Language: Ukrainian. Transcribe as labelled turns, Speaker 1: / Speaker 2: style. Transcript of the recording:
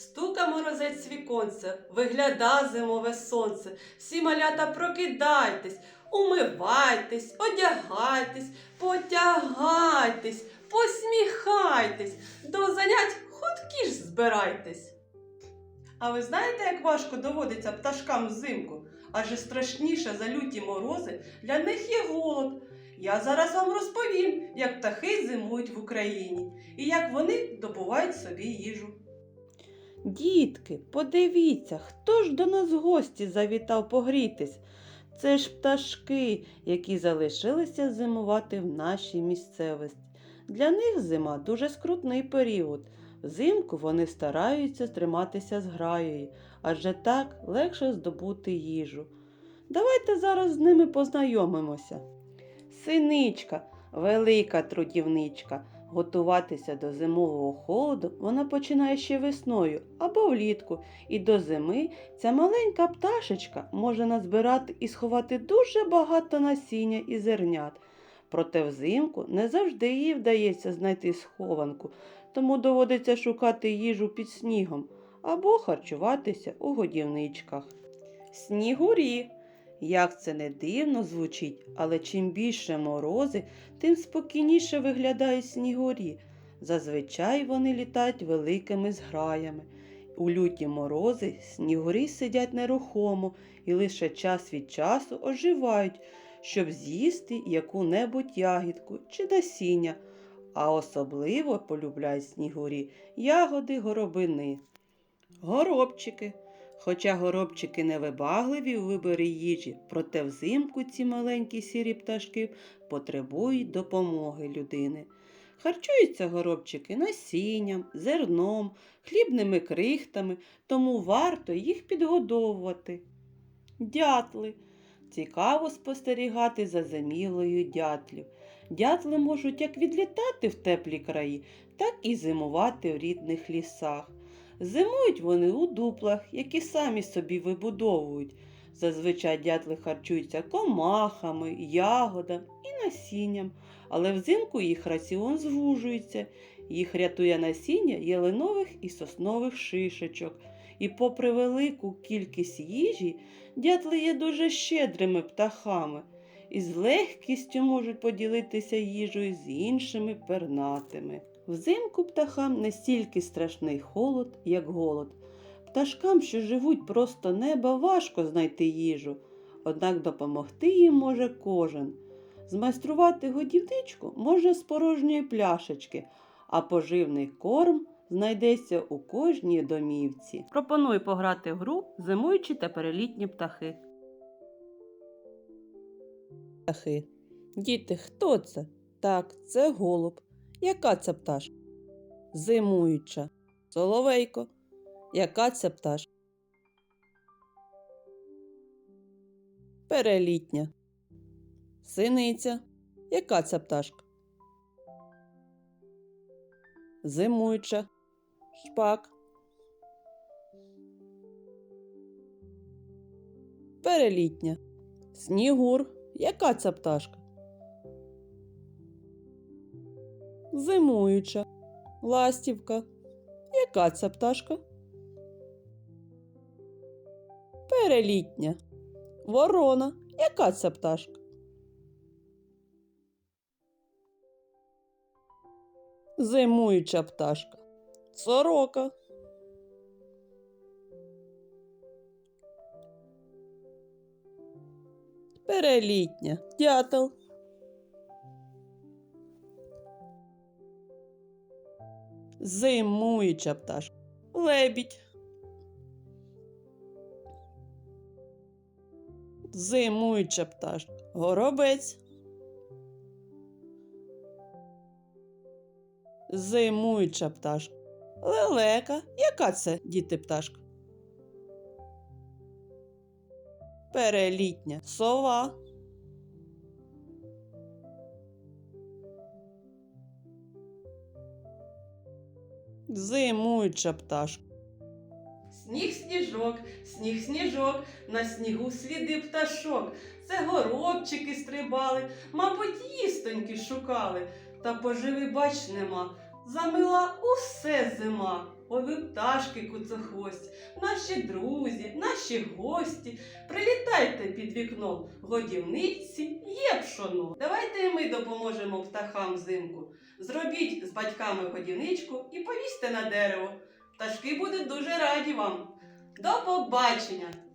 Speaker 1: Стука морозець в віконце, вигляда зимове сонце. Всі малята прокидайтесь, умивайтесь, одягайтесь, потягайтесь, посміхайтесь, до занять хуткі ж збирайтесь. А ви знаєте, як важко доводиться пташкам взимку? Адже страшніше за люті морози для них є голод. Я зараз вам розповім, як птахи зимують в Україні і як вони добувають собі їжу.
Speaker 2: Дітки, подивіться, хто ж до нас гості завітав погрітись? Це ж пташки, які залишилися зимувати в нашій місцевості. Для них зима дуже скрутний період. Взимку вони стараються триматися з граєю, адже так легше здобути їжу. Давайте зараз з ними познайомимося. Синичка, велика трудівничка. Готуватися до зимового холоду вона починає ще весною або влітку, і до зими ця маленька пташечка може назбирати і сховати дуже багато насіння і зернят. Проте взимку не завжди їй вдається знайти схованку, тому доводиться шукати їжу під снігом або харчуватися у годівничках. Снігурі. Як це не дивно звучить, але чим більше морози, тим спокійніше виглядають снігурі. Зазвичай вони літають великими зграями. У люті морози снігурі сидять нерухомо і лише час від часу оживають, щоб з'їсти яку-небудь ягідку чи насіння, а особливо полюбляють снігурі ягоди горобини. Горобчики. Хоча горобчики невибагливі у виборі їжі, проте взимку ці маленькі сірі пташки потребують допомоги людини. Харчуються горобчики насінням, зерном, хлібними крихтами, тому варто їх підгодовувати. Дятли. Цікаво спостерігати за зимівлею дятлів. Дятли можуть як відлітати в теплі краї, так і зимувати в рідних лісах. Зимують вони у дуплах, які самі собі вибудовують. Зазвичай дятли харчуються комахами, ягодами і насінням, але взимку їх раціон звужується. Їх рятує насіння ялинових і соснових шишечок. І попри велику кількість їжі, дятли є дуже щедрими птахами і з легкістю можуть поділитися їжею з іншими пернатими. Взимку птахам не стільки страшний холод, як голод. Пташкам, що живуть просто неба, важко знайти їжу, однак допомогти їм може кожен. Змайструвати годівничку може з порожньої пляшечки, а поживний корм знайдеться у кожній домівці. Пропоную пограти в гру зимуючі та перелітні птахи. Птахи. Діти, хто це? Так, це голуб. Яка це пташка? Зимуюча. Соловейко. Яка це пташка? Перелітня. Синиця. Яка це пташка? Зимуюча. Шпак. Перелітня. Снігур. Яка це пташка? Зимуюча. Ластівка. Яка це пташка? Перелітня. Ворона. Яка це пташка? Зимуюча пташка. Сорока. Перелітня. Дятел. Зимуюча пташка. Лебідь. Зимуюча пташка. Горобець. Зимуюча пташка. Лелека. Яка це, діти пташка? Перелітня сова. Зимуюча пташка.
Speaker 1: Сніг сніжок, сніг сніжок, на снігу сліди пташок. Це горобчики стрибали, мабуть, їстоньки шукали. Та поживи, бач, нема, замила усе зима. Ой, ви пташки куцохвості, наші друзі, наші гості. Прилітайте під вікном, годівниці є пшоно. Давайте ми допоможемо птахам взимку. Зробіть з батьками годівничку і повісьте на дерево. Пташки будуть дуже раді вам. До побачення!